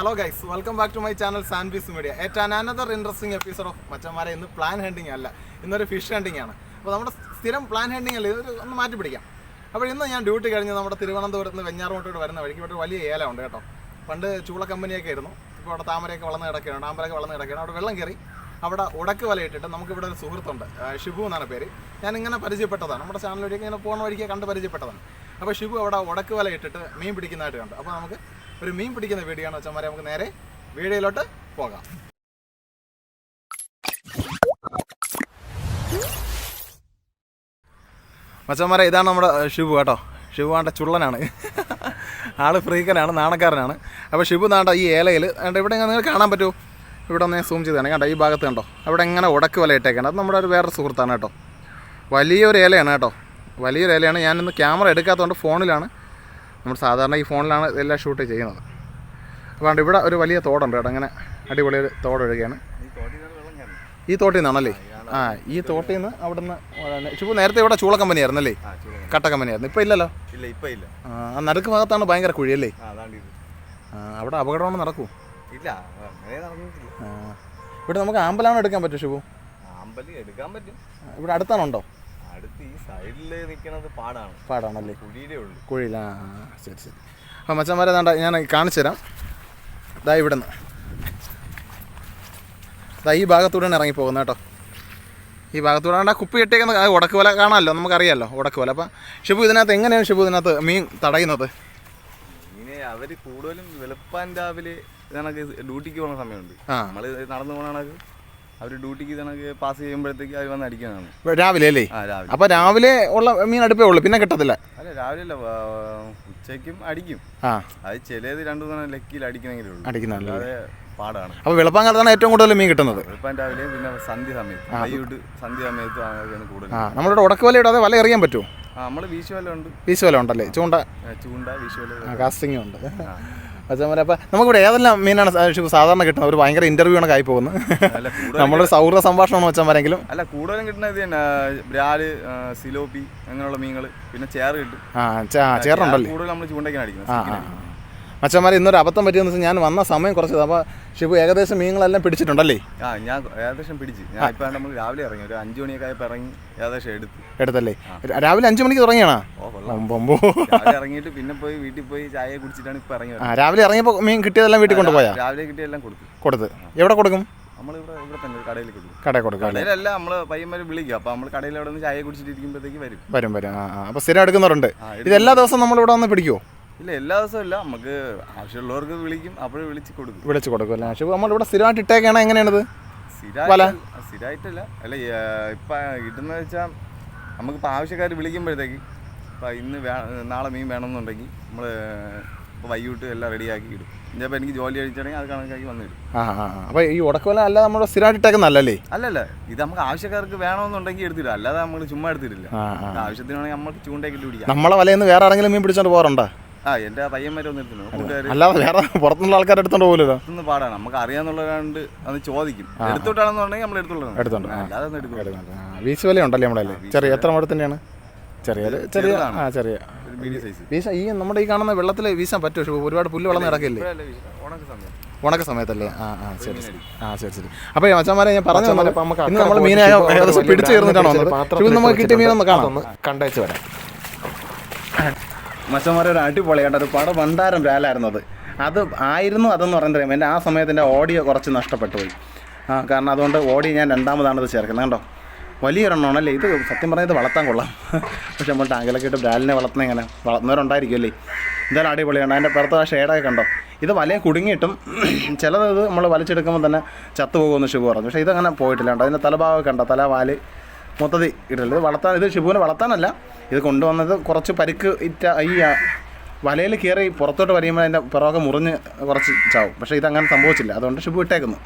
Hello guys welcome back to my channel Sanbees media ഏറ്റവും another interesting episode of മച്ചന്മാരെ ഇന്ന് plan hunting അല്ല. ഇന്നൊരു ഫിഷ് ഹണ്ടിങ് ആണ്. അപ്പോൾ നമ്മുടെ സ്ഥിരം പ്ലാൻ ഹണ്ടിങ് അല്ല. ഇതൊരു ഒന്ന് മാറ്റി പിടിക്കാം. അപ്പോൾ ഇന്ന് ഞാൻ ഡ്യൂട്ടി കഴിഞ്ഞ് നമ്മുടെ തിരുവനന്തപുരത്ത് നിന്ന് വെഞ്ഞാറോട്ടോട് വരുന്ന വഴിക്ക് ഇവിടെ വലിയ ഉണ്ട് കേട്ടോ. പണ്ട് ചൂള കമ്പനിയൊക്കെ ആയിരുന്നു. ഇപ്പോൾ അവിടെ താമരയൊക്കെ വളർന്ന് കിടക്കുകയാണ്. താമരയൊക്കെ വളർന്ന് കിടക്കുകയാണ്. അവിടെ വെള്ളം കയറി. അവിടെ ഉടക്ക് വലയിട്ടിട്ട് നമുക്കിവിടെ ഒരു സുഹൃത്തുണ്ട്. ഷിബു എന്നാണ് പേര്. ഞാൻ ഇങ്ങനെ പരിചയപ്പെട്ടതാണ്. നമ്മുടെ ചാനൽ ഇങ്ങനെ പോകുന്ന വഴിക്ക് കണ്ട് പരിചയപ്പെട്ടതാണ്. അപ്പോൾ ഷിബു അവിടെ ഉടക്ക് വല ഇട്ടിട്ട് മീൻ പിടിക്കുന്നതായിട്ട് കണ്ടു. അപ്പോൾ നമുക്ക് ഒരു മീൻ പിടിക്കുന്ന വീഡിയോ ആണ് വെച്ചാൽ നമുക്ക് നേരെ വീഡിയോയിലോട്ട് പോകാം. മച്ചന്മാരെ ഇതാണ് നമ്മുടെ ഷിബു കേട്ടോ. ഷിബു ആണ്ട ചുള്ളനാണ്. ആൾ ഫ്രീക്കനാണ് നാണക്കാരനാണ്. അപ്പോൾ ഷിബു നാണ്ട ഈ ഏലയിൽ ഇവിടെ നിങ്ങൾ കാണാൻ പറ്റുമോ? ഇവിടെ ഒന്ന് സൂം ചെയ്താണ് കണ്ടോ ഈ ഭാഗത്ത് കണ്ടോ? അവിടെ ഇങ്ങനെ ഉടക്ക് വല ഇട്ടേക്കാണ് അത് നമ്മുടെ ഒരു വേറെ സുഹൃത്താണ് കേട്ടോ. വലിയൊരു ഏലയാണ് കേട്ടോ. വലിയൊരു ഏലയാണ്. ഞാനിന്ന് ക്യാമറ എടുക്കാത്തതുകൊണ്ട് ഫോണിലാണ്. നമ്മൾ സാധാരണ ഈ ഫോണിലാണ് ഇതെല്ലാം ഷൂട്ട് ചെയ്യുന്നത്. അപ്പോൾ ഇവിടെ ഒരു വലിയ തോടുണ്ട് കേട്ടോ അങ്ങനെ അടിപൊളി ഒരു തോട് ഒഴുകയാണ്. ഈ തോട്ടിൽ നിന്നാണല്ലേ? ആ ഈ തോട്ടിൽ നിന്ന് അവിടെ നിന്ന് ഷിബു നേരത്തെ ഇവിടെ ചൂള കമ്പനി ആയിരുന്നു അല്ലേ? കട്ട കമ്പനി ആയിരുന്നു. ഇപ്പോൾ ഇല്ലല്ലോ? ഇല്ല ഇപ്പം ഇല്ല. ആ നടുക്ക് ഭാഗത്താണ് ഭയങ്കര കുഴിയല്ലേ? അവിടെ അപകടമാണ് നടക്കൂ. ഇല്ല ഇവിടെ നമുക്ക് ആമ്പലാണ് എടുക്കാൻ പറ്റും ഷിബു? ആമ്പലി എടുക്കാൻ പറ്റും. ഇവിടെ അടുത്താണുണ്ടോ? സൈഡിൽ നിൽക്കുന്നത് പാടാണ്. പാടാണല്ലേ? കുഴിയിലേ ഉള്ളൂ. ആ ശരി ശരി. മച്ചന്മാരെ വേണ്ട ഞാൻ കാണിച്ചു തരാം. ഇതാ ഇവിടെ നിന്ന് ഇതാ ഈ ഭാഗത്തൂടെയാണ് ഇറങ്ങി പോകുന്നത് കേട്ടോ. ഈ ഭാഗത്തൂടെ ആ കുപ്പി കെട്ടിയേക്കുന്ന ഉടക്ക് വല കാണാമല്ലോ നമുക്കറിയാമല്ലോ ഉടക്ക് വല. അപ്പം ഷിബു ഇതിനകത്ത് എങ്ങനെയാണ് ഷിബു ഇതിനകത്ത് മീൻ തടയുന്നത്? അവർ അവർ കൂടുതലും വെളുപ്പാൻ രാവിലെ ഡ്യൂട്ടിക്ക് പോകുന്ന സമയമുണ്ട്. നമ്മൾ നടന്നു പോകണ അവർ ഡ്യൂട്ടിക്ക് ഇതണക്ക് പാസ് ചെയ്യുമ്പോഴത്തേക്ക് അവർ വന്ന് അടിക്കുന്നതാണ്. രാവിലെ അല്ലേ? ആ രാവിലെ. അപ്പോൾ രാവിലെ ഉള്ള മീൻ അടുപ്പേ ഉള്ളൂ പിന്നെ കിട്ടത്തില്ല. അല്ല രാവിലെ അല്ല ഉച്ചയ്ക്കും അടിക്കും. ആ. അത് ചിലത് രണ്ടു മൂന്ന് ലക്കിൽ അടിക്കണമെങ്കിലേ ഉള്ളൂ. അടിക്കുന്നതല്ലേ പാടാണ്. അപ്പോൾ വെളുപ്പാങ്കാലത്താണ് ഏറ്റവും കൂടുതൽ മീൻ കിട്ടുന്നത്. വെളുപ്പാൻ രാവിലെ പിന്നെ സന്ധ്യ സമയത്ത്. വൈകിട്ട് സന്ധ്യ സമയത്ത് ആണ് കൂടുതൽ ആ നമ്മളിവിടെ ഉടക്ക് വല ഇടാതെ വല എറിയാൻ പറ്റുമോ? നമ്മൾ വീശുവല ഉണ്ട്. വീശുവല ഉണ്ടല്ലേ? ചൂണ്ട. ചൂണ്ട വീശുവല കാസ്റ്റിംഗ് ഉണ്ട്. അച്ഛന്മാരെ അപ്പം നമുക്കിവിടെ ഏതെല്ലാം മീനാണ് സാധാരണ കിട്ടുന്നത്? ഒരു ഭയങ്കര ഇന്റർവ്യൂ ആണ് ആയി പോകുന്നത് നമ്മളൊരു സൗഹൃദ സംഭാഷണമാണ് വെച്ചമാരെങ്കിലും അല്ല കൂടുതലും കിട്ടുന്നത് ഇത് തന്നെ ബ്രാൽ സിലോപ്പി അങ്ങനെയുള്ള മീനുകൾ പിന്നെ ചേർ കിട്ടും. ആ ചേർ ഉണ്ടല്ലേ ചേറുണ്ടല്ലേ? കൂടുതൽ നമ്മൾ ചൂണ്ടയ്ക്കാണ് അടിക്കുന്നത് മച്ചന്മാരെ ഇന്നൊരു അബദ്ധം പറ്റിയെന്ന് വെച്ചാൽ ഞാൻ വന്ന സമയം കുറച്ചത്. അപ്പോൾ ഷിബു ഏകദേശം മീനുകളെല്ലാം പിടിച്ചിട്ടുണ്ടല്ലേ? ആ ഞാൻ ഏകദേശം പിടിച്ച്. ഞാൻ ഇപ്പം നമ്മൾ രാവിലെ ഇറങ്ങി. ഒരു അഞ്ച് മണിയൊക്കെ ആയപ്പോൾ ഇറങ്ങി ഏകദേശം എടുത്തു. എടുത്തല്ലേ? രാവിലെ അഞ്ച് മണിക്ക് തുടങ്ങിയാണോ? രാവിലെ ഇറങ്ങിയിട്ട് പിന്നെ പോയി വീട്ടിൽ പോയി ചായ കുടിച്ചിട്ടാണ് ഇപ്പം ഇറങ്ങി ആ രാവിലെ ഇറങ്ങിയപ്പോൾ മീൻ കിട്ടിയതെല്ലാം വീട്ടിൽ കൊണ്ടുപോയാ? രാവിലെ കിട്ടിയെല്ലാം കൊടുത്തു. കൊടുത്ത്. എവിടെ കൊടുക്കും? നമ്മൾ ഇവിടെ തന്നെ ഒരു കടയിൽ കൊടുക്കും. കടയിൽ കൊടുക്കും അല്ലേ? കടയിലല്ല നമ്മൾ പയ്യന്മാർ വിളിക്കും. അപ്പോൾ നമ്മൾ കടയിൽ അവിടെ നിന്ന് ചായ കുടിച്ചിട്ട് ഇരിക്കുമ്പോഴത്തേക്ക് വരും. വരും വരും. ആ അപ്പോൾ സ്ഥിരം എടുക്കുന്നവരുണ്ട്. ഇത് എല്ലാ ദിവസവും നമ്മൾ ഇവിടെ വന്ന് പിടിക്കുമോ ഇല്ല എല്ലാ ദിവസവും ഇല്ല. നമുക്ക് ആവശ്യമുള്ളവർക്ക് വിളിക്കും അപ്പോഴും വിളിച്ച് കൊടുക്കും. വിളിച്ചു കൊടുക്കും അല്ലേ? നമ്മൾ നമ്മളിവിടെ സ്ഥിരമായിട്ട് ഇട്ടേക്കാണ് എങ്ങനെയാണത്? വല? സ്ഥിരമായിട്ട് സ്ഥിരമായിട്ടല്ല. അല്ല ആ, ഇപ്പം കിട്ടുന്നത് വെച്ചാൽ നമുക്കിപ്പോൾ ആവശ്യക്കാർ വിളിക്കുമ്പോഴത്തേക്ക് ഇപ്പം ഇന്ന് വേ നാളെ മീൻ വേണമെന്നുണ്ടെങ്കിൽ നമ്മൾ ഇപ്പോൾ വൈകിട്ട് എല്ലാം റെഡിയാക്കി ഇടും. ഇനിയിപ്പോൾ എനിക്ക് ജോലി കഴിച്ചിട്ടുണ്ടെങ്കിൽ അത് കണക്കാക്കി വന്നിടും ആ ആ ആ. അപ്പോൾ ഈ ഉടക്കുവല അല്ല നമ്മൾ സ്ഥിരമായിട്ട് ഇട്ടേക്കുന്നല്ലേ അല്ലല്ല ഇത് നമുക്ക് ആവശ്യക്കാർക്ക് വേണമെന്നുണ്ടെങ്കിൽ എടുത്തിടും അല്ലാതെ നമ്മൾ ചുമ്മാ എടുത്തിട്ടില്ല. ആ ആ. ആവശ്യത്തിനാണെങ്കിൽ നമുക്ക് ചൂണ്ടയൊക്കെ ഇട്ട് പിടിക്കാം. നമ്മളെ വലയിൽ നിന്ന് വേറെ ആരെങ്കിലും മീൻ പിടിച്ചോണ്ട് പോകാറുണ്ടോ? ആ എന്റെ പയ്യന്മാരൊന്നും എടുത്തില്ല കൂട്ടുകാർ അല്ലാതെ വേറെ പുറത്തുനിന്നുള്ള ആൾക്കാർ എടുത്തോണ്ട് പോകില്ലല്ലോ ഇതൊന്നും പാടാണ്. നമുക്ക് അറിയാന്നുള്ളതുകൊണ്ട് അത് ചോദിക്കും. എടുത്തോട്ടാണെന്നുണ്ടെങ്കിൽ നമ്മൾ എടുത്തോളാം എടുത്തോണ്ട്. അല്ലാതെ ഒന്നും എടുക്കില്ല വീശ് വില ഉണ്ടല്ലേ നമ്മളല്ലേ ചെറിയ എത്ര മഴ തന്നെയാണ് ചെറിയ ചെറിയ ആ ചെറിയ. ഒരു മീഡിയം സൈസ് വീശ ഈ നമ്മുടെ ഈ കാണുന്ന വെള്ളത്തിൽ വീശാൻ പറ്റുമോ? ഒരുപാട് പുല്ല് വളർന്ന് കിടക്കില്ലേ? ഇപ്പോഴല്ല ഉണക്ക സമയം. ഉണക്ക സമയത്തല്ലേ? ആ ആ ശരി ശരി. ആ ശരി ശരി. അപ്പൊ അച്ഛന്മാരെ ഞാൻ പറഞ്ഞു ഇന്ന് നമ്മൾ മീനെ ഏകദേശം പിടിച്ചു ചേർന്നിട്ടാണ് വന്നത്? നമുക്ക് കിട്ടിയ മീനൊന്ന് കാണാം. കണ്ടേച്ച് വരാം. മച്ചന്മാരെ ഒരു അടിപൊളി ഒരു പടം ഭണ്ഡാരം രാലായിരുന്നത് അത്. ആയിരുന്നു അതെന്ന് പറയുന്നത് എന്റെ ആ സമയത്തിന്റെ ഓഡിയോ കുറച്ച് നഷ്ടപ്പെട്ടു പോയി ആ കാരണം അതുകൊണ്ട് ഓഡിയോ ഞാൻ രണ്ടാമതാണത് ചേർക്കുന്നത്. കണ്ടോ? വലിയൊരെണ്ണമാണ് അല്ലേ? ഇത് സത്യം പറഞ്ഞാൽ ഇത് വളർത്താൻ കൊള്ളാം. പക്ഷെ നമ്മൾ ടാങ്കിലൊക്കെ ഇട്ട് ബ്രാലിനെ വളർത്തുന്ന എങ്ങനെ? വളർത്തുന്നവരുണ്ടായിരിക്കുമല്ലേ എന്തായാലും അടിപൊളിയാണ്. അതിന്റെ പുറത്ത് ആ ഷെയ്ഡൊക്കെ കണ്ടോ? ഇത് വലയെ കുടുങ്ങിയിട്ടും ചിലത് നമ്മൾ വലിച്ചെടുക്കുമ്പോൾ തന്നെ ചത്തുപോകുമെന്ന് ഷിബു പറഞ്ഞു. പക്ഷേ ഇതങ്ങനെ പോയിട്ടില്ല കേട്ടോ അതിന്റെ തലഭാഗം കണ്ടോ? തല വാൽ മൊത്തത്തിൽ ഇടൽ. ഇത് വളർത്താൻ ഇത് ഷിബുവിനെ വളർത്താനല്ല. ഇത് കൊണ്ടുവന്നത് കുറച്ച് പരിക്ക് ഇറ്റ ഈ വലയിൽ കയറി പുറത്തോട്ട് വരയുമ്പോൾ അതിന്റെ പിറകെ മുറിഞ്ഞ് കുറച്ച് ചാവും. പക്ഷേ ഇതങ്ങനെ സംഭവിച്ചില്ല. അതുകൊണ്ട് ഷിബു ഇട്ടേക്കുന്നു.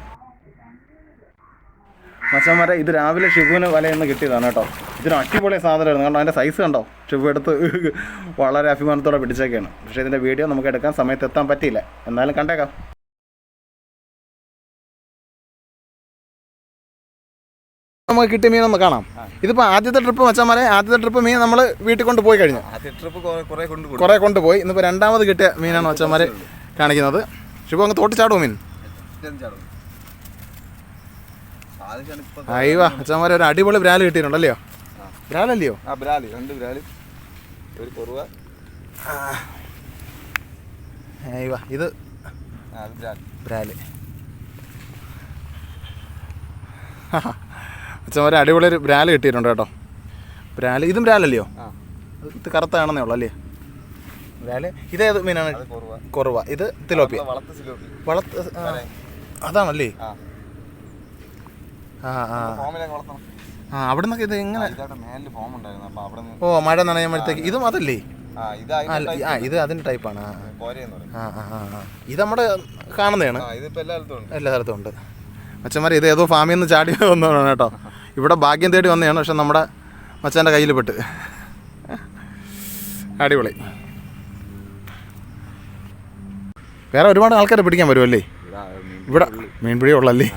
മച്ചന്മാരെ ഇത് രാവിലെ ഷിബുവിന് വലയെന്ന് കിട്ടിയതാണ് കേട്ടോ. ഇതിന് അടിപൊളി സാധനമായിരുന്നു. കാരണം അതിന്റെ സൈസ് കണ്ടോ? ഷിബു എടുത്ത് വളരെ അഭിമാനത്തോടെ പിടിച്ചേക്കാണ്. പക്ഷേ ഇതിന്റെ വീഡിയോ നമുക്ക് എടുക്കാൻ സമയത്ത് എത്താൻ പറ്റിയില്ല. എന്നാലും കണ്ടേക്കാം. നമുക്ക് കിട്ടിയ മീൻ ഒന്ന് കാണാം. ഇതിപ്പോൾ ആദ്യത്തെ ട്രിപ്പ് മച്ചന്മാരെ ആദ്യത്തെ ട്രിപ്പ് മീൻ നമ്മൾ വീട്ടിൽ കൊണ്ട് പോയി കഴിഞ്ഞു. ട്രിപ്പ് കുറെ കൊണ്ട് കുറേ കൊണ്ടുപോയി ഇന്നിപ്പോൾ രണ്ടാമത് കിട്ടിയ മീനാണ് മച്ചന്മാരെ കാണിക്കുന്നത്. ഷിബു അങ്ങ് തോട്ടി ചാടുമോ മീൻ? അയ്യോ അച്ഛന്മാരെ ഒരു അടിപൊളി ബ്രാൽ കിട്ടിയിട്ടുണ്ടല്ലയോ ആ. ബ്രാലല്ലയോ? ആ ബ്രാലി രണ്ട് ബ്രാലി. ഒരു കുറവ അയ്യോ ഇത് ബ്രാൽ. ബ്രാലി. ബ്രാൽ ഒരു അടിപൊളി ഒരു ബ്രാൽ കിട്ടിയിട്ടുണ്ട് കേട്ടോ. ബ്രാൽ ഇതും ബ്രാലല്ലയോ? ഇത് കറുത്താണെന്നേ ഉള്ളു അല്ലേ? ബ്രാൽ ഇതേത് മീനാണ്? കുറവ. ഇത് തിലോപ്പിയ വളർത്ത അതാണല്ലേ? ആ. ആ ആ. അവിടെ നിന്നൊക്കെ ഇത് എങ്ങനെ? ഓ മഴ നനയുമ്പോഴത്തേക്ക് ഇതും അതല്ലേ? ആ ഇത് അതിന്റെ ടൈപ്പാണ് ആ ആ ആ. ഇത് നമ്മുടെ കാണുന്നതാണ്. എല്ലാ സ്ഥലത്തും ഉണ്ട്. അച്ഛന്മാർ ഇത് ഏതോ ഫാമിന്ന് നിന്ന് ചാടി വന്നതാണ് കേട്ടോ. ഇവിടെ ഭാഗ്യം തേടി വന്നതാണ് പക്ഷെ നമ്മുടെ മച്ചാന്റെ കയ്യിൽ പെട്ട്. അടിപൊളി. വേറെ ഒരുപാട് ആൾക്കാരെ പിടിക്കാൻ വരുമല്ലേ? ഇവിടെ മീൻപിടി ഉള്ളല്ലേ?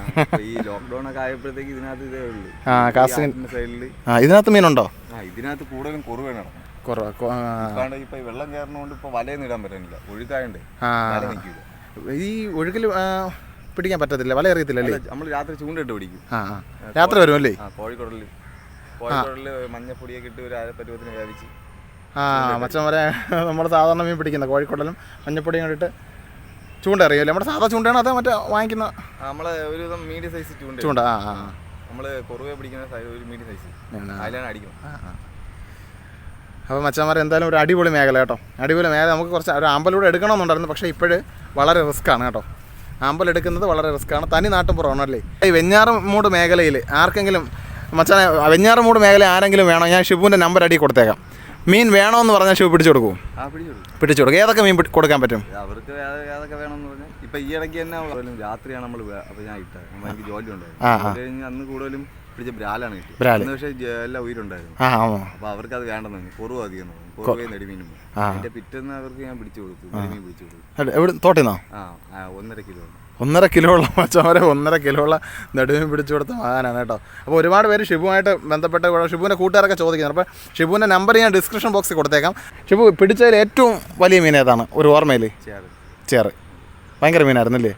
ആ, കാസിൻ- ആ ഇതിനകത്ത് മീനുണ്ടോ? ഇതിനകത്ത് കൂടുതലും കുറവ് വെള്ളം കയറുന്നതുകൊണ്ട് ഇപ്പൊ വലയൊന്നും ഇടാൻ പറ്റുന്നില്ല. ഒഴുക്കായോണ്ട്. ഈ ഒഴുക്കിൽ പിടിക്കാൻ പറ്റത്തില്ല വല അറിയത്തില്ലല്ലേ നമ്മൾ രാത്രി ചൂണ്ടിട്ട് പിടിക്കും. ആ ആ. രാത്രി വരുമല്ലേ അല്ലേ? കോഴിക്കോടൽ കോഴിക്കോടൽ മഞ്ഞപ്പൊടിയൊക്കെ ഇട്ട് ഒരു അരപ്പരുവത്തിന് വേവിച്ച് ആ മച്ചന്മാരെ നമ്മൾ സാധാരണ മീൻ പിടിക്കുന്ന കോഴിക്കോടലും മഞ്ഞപ്പൊടിയും കണ്ടിട്ട് ചൂണ്ട അറിയാമല്ലേ നമ്മുടെ സാധാ ചൂണ്ടയാണ് അതോ മറ്റേ വാങ്ങിക്കുന്ന? ആ, നമ്മളെ ഒരു മീഡിയം സൈസ് ചൂണ്ട ചൂണ്ട ആ ആ. നമ്മൾ കുറവേ പിടിക്കുന്ന സൈസ് ഒരു മീഡിയം സൈസ് ആ. അതിലാണ് അടിക്കുന്നത് അപ്പോൾ മച്ചന്മാരെ എന്തായാലും ഒരു അടിപൊളി മേഖല കേട്ടോ. അടിപൊളി മേഖല. നമുക്ക് കുറച്ച് ഒരു അമ്പലൂടെ എടുക്കണമെന്നുണ്ടായിരുന്നു പക്ഷേ ഇപ്പോഴ് വളരെ റിസ്ക്കാണ് കേട്ടോ. അമ്പലം എടുക്കുന്നത് വളരെ റിസ്ക്കാണ് തനി നാട്ടും പുറമാണല്ലേ ഈ വെഞ്ഞാറമൂട് മേഖലയിൽ ആർക്കെങ്കിലും മച്ചാനെ വെഞ്ഞാറമൂട് മേഖല ആരെങ്കിലും വേണോ? ഞാൻ ഷിബുവിന്റെ നമ്പർ അടി കൊടുത്തേക്കാം. മീൻ വേണമെന്ന് പറഞ്ഞാൽ ഷിബു പിടിച്ചു കൊടുക്കും. പിടിച്ചു കൊടുക്കും. ഏതൊക്കെ മീൻ കൊടുക്കാൻ പറ്റും? അവർക്ക് ഏത- ഏതൊക്കെ വേണമെന്ന് പറഞ്ഞാൽ ഇപ്പം ഈ ഇടയ്ക്ക് തന്നെ രാത്രിയാണ് നമ്മൾ അപ്പോൾ ഞാൻ ഇട്ടത്. എനിക്ക് ജോലി ഉണ്ടായിരുന്നു. അന്ന് കൂടുതലും പിടിച്ച ബ്രാലാണ് കിട്ടിയത്. പക്ഷേ എല്ലാം ഉയരുണ്ടായിരുന്നു. ആ ആ. അപ്പൊ അവർക്ക് അത് വേണ്ടെന്ന് കുറവ് അധികം എവിടെ- തോട്ടിന്നോ? ഒന്നര കിലോ ഒന്നര ഉള്ള മച്ചവരെ ഒന്നര കിലോ ഉള്ള നെടുമീൻ പിടിച്ചു കൊടുത്ത മകാനാണ് കേട്ടോ. അപ്പോൾ ഒരുപാട് പേര് ഷിബുമായിട്ട് ബന്ധപ്പെട്ട ഷിബുവിന്റെ കൂട്ടുകാരൊക്കെ ചോദിക്കുന്നുണ്ട്. അപ്പോൾ ഷിബുവിന്റെ നമ്പർ ഞാൻ ഡിസ്ക്രിപ്ഷൻ ബോക്സിൽ കൊടുത്തേക്കാം. ഷിബു പിടിച്ചതിൽ ഏറ്റവും വലിയ മീൻ ഏതാണ്? ഒരു ഓർമ്മയിൽ ചേറ്. ഭയങ്കര മീനായിരുന്നല്ലേ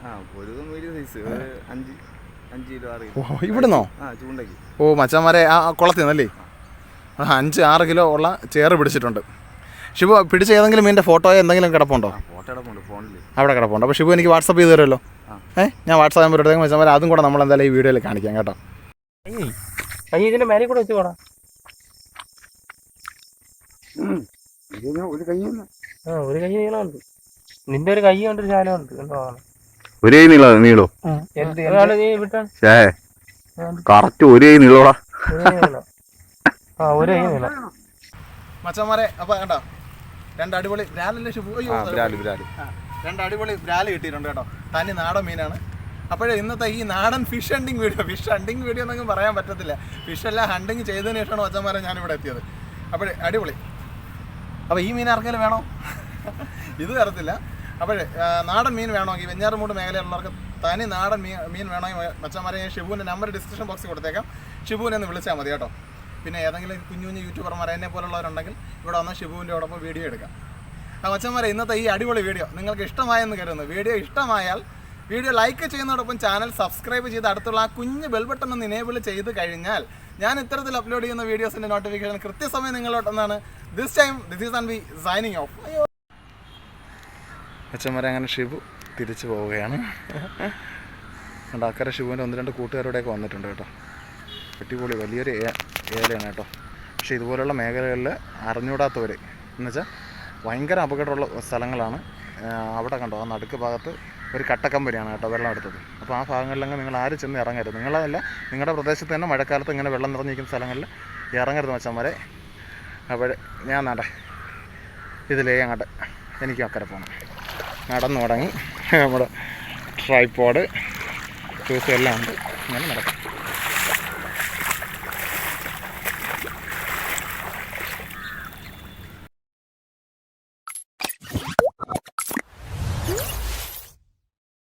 ഇവിടുന്നോ? ഓ മച്ചന്മാരെ ആ കുളത്തിൽ നിന്നല്ലേ അഞ്ച് ആറ് കിലോ ഉള്ള ചേറ് പിടിച്ചിട്ടുണ്ട്. ഷിബു പിടിച്ച ഏതെങ്കിലും മീനിന്റെ ഫോട്ടോ എന്തെങ്കിലും കിടപ്പുണ്ടോ? ആ ഫോട്ടോ എടുപ്പുണ്ട് ഫോണിൽ അവിടെ കിടപ്പുണ്ട്. അപ്പോൾ ഷിബു എനിക്ക് വാട്സപ്പ് ചെയ്ത് തരുമല്ലോ. ഏ? ഞാൻ വാട്സപ്പ് നമ്പർ എടുത്തേക്കും വെച്ചാൽ അതും കൂടെ നമ്മൾ എന്തായാലും ഈ വീഡിയോയിൽ കാണിക്കാം കേട്ടോ. കൈ ഇതിന്റെ മേലെ കൂടെ വെച്ച് പോടാ. ഒരു കയ്യല്ല ആ ഒരു കൈ നീളമുണ്ട്. നിന്റെ ഒരു കൈ കൊണ്ട് ഒരു ഉണ്ട്. എന്തോ ആണ്. ഒരേ നീളോ കറക്റ്റ് ഒരേ നീളോടാ. കൈ ആ ഒരു കൈ നീളം മച്ചന്മാരെ അപ്പോൾ കണ്ടോ? രണ്ട് അടിപൊളി ബ്രാലല്ലേ ഷിബു? അയ്യോ ബ്രാൽ ബ്രാൽ രണ്ട് അടിപൊളി ബ്രാൽ കിട്ടിയിട്ടുണ്ട് കേട്ടോ. തനി നാടൻ മീനാണ്. അപ്പോഴേ ഇന്നത്തെ ഈ നാടൻ fish hunting video fish hunting video എന്നൊന്നും പറയാൻ പറ്റത്തില്ല. ഫിഷ് എല്ലാം ഹണ്ടിങ് ചെയ്തതിന് ശേഷമാണ് മച്ചന്മാരെ ഞാനിവിടെ എത്തിയത്. അപ്പോഴേ അടിപൊളി. അപ്പോൾ ഈ മീൻ ആർക്കെങ്കിലും വേണോ? ഇത് തരത്തില്ല. അപ്പോഴേ നാടൻ മീൻ വേണമെങ്കിൽ വെഞ്ഞാറുമൂട് മേഖലയിലുള്ളവർക്ക് തനി നാടൻ മീൻ മീൻ വേണമെങ്കിൽ മച്ചന്മാരെ ഞാൻ ഷിബുവിന്റെ നമ്പർ ഡിസ്ക്രിപ്ഷൻ ബോക്സിൽ കൊടുത്തേക്കാം. ഷിബുവിനെ ഒന്ന് വിളിച്ചാൽ മതി കേട്ടോ. പിന്നെ ഏതെങ്കിലും കുഞ്ഞു കുഞ്ഞു യൂട്യൂബർമാർ എന്നെ പോലുള്ളവരുണ്ടെങ്കിൽ ഇവിടെ വന്ന് ഷിബുവിന്റെ ഒപ്പം വീഡിയോ എടുക്കാം. ആ മച്ചന്മാരെ ഇന്നത്തെ ഈ അടിപൊളി വീഡിയോ നിങ്ങൾക്ക് ഇഷ്ടമായെന്ന് കരുതുന്നു. വീഡിയോ ഇഷ്ടമായാൽ വീഡിയോ ലൈക്ക് ചെയ്യുന്നതോടൊപ്പം ചാനൽ സബ്സ്ക്രൈബ് ചെയ്ത് അടുത്തുള്ള ആ കുഞ്ഞ് ബെൽബട്ടൺ ഒന്ന് ഇനേബിൾ ചെയ്ത് കഴിഞ്ഞാൽ ഞാൻ ഇത്തരത്തിൽ അപ്ലോഡ് ചെയ്യുന്ന വീഡിയോസിന്റെ നോട്ടിഫിക്കേഷൻ കൃത്യസമയം നിങ്ങളോട്ടൊന്നാണ് this time this is and B signing off അച്ഛന്മാരെ അങ്ങനെ ഷിബു തിരിച്ചു പോവുകയാണ്. അക്കരെ ഷിബുവിന്റെ ഒന്ന് രണ്ട് കൂട്ടുകാരോടെയൊക്കെ വന്നിട്ടുണ്ട് കേട്ടോ. അടിപൊളി വലിയൊരു ഏലയാണ് കേട്ടോ. പക്ഷേ ഇതുപോലുള്ള മേഖലകളിൽ അറിഞ്ഞൂടാത്തവർ എന്നുവെച്ചാൽ ഭയങ്കര അപകടമുള്ള സ്ഥലങ്ങളാണ്. അവിടെ കണ്ടോ ആ നടുക്ക് ഭാഗത്ത് ഒരു കട്ടക്കമ്പനിയാണ് കേട്ടോ വെള്ളം എടുത്തത്. അപ്പോൾ ആ ഭാഗങ്ങളിലങ്ങ് നിങ്ങൾ ആരും ചെന്ന് ഇറങ്ങരുത്. നിങ്ങളല്ല നിങ്ങളുടെ പ്രദേശത്ത് തന്നെ മഴക്കാലത്ത് ഇങ്ങനെ വെള്ളം നിറഞ്ഞിരിക്കുന്ന സ്ഥലങ്ങളിൽ ഇറങ്ങരുത് മച്ചന്മാരെ. അവിടെ ഞാൻ നട ഇതിലേ അങ്ങോട്ട് എനിക്ക് അക്കരെ പോകണം നടന്നു തുടങ്ങി നമ്മുടെ ട്രൈപ്പോഡ് ചൂസ് എല്ലാം ഉണ്ട്. ഇങ്ങനെ നടക്കും.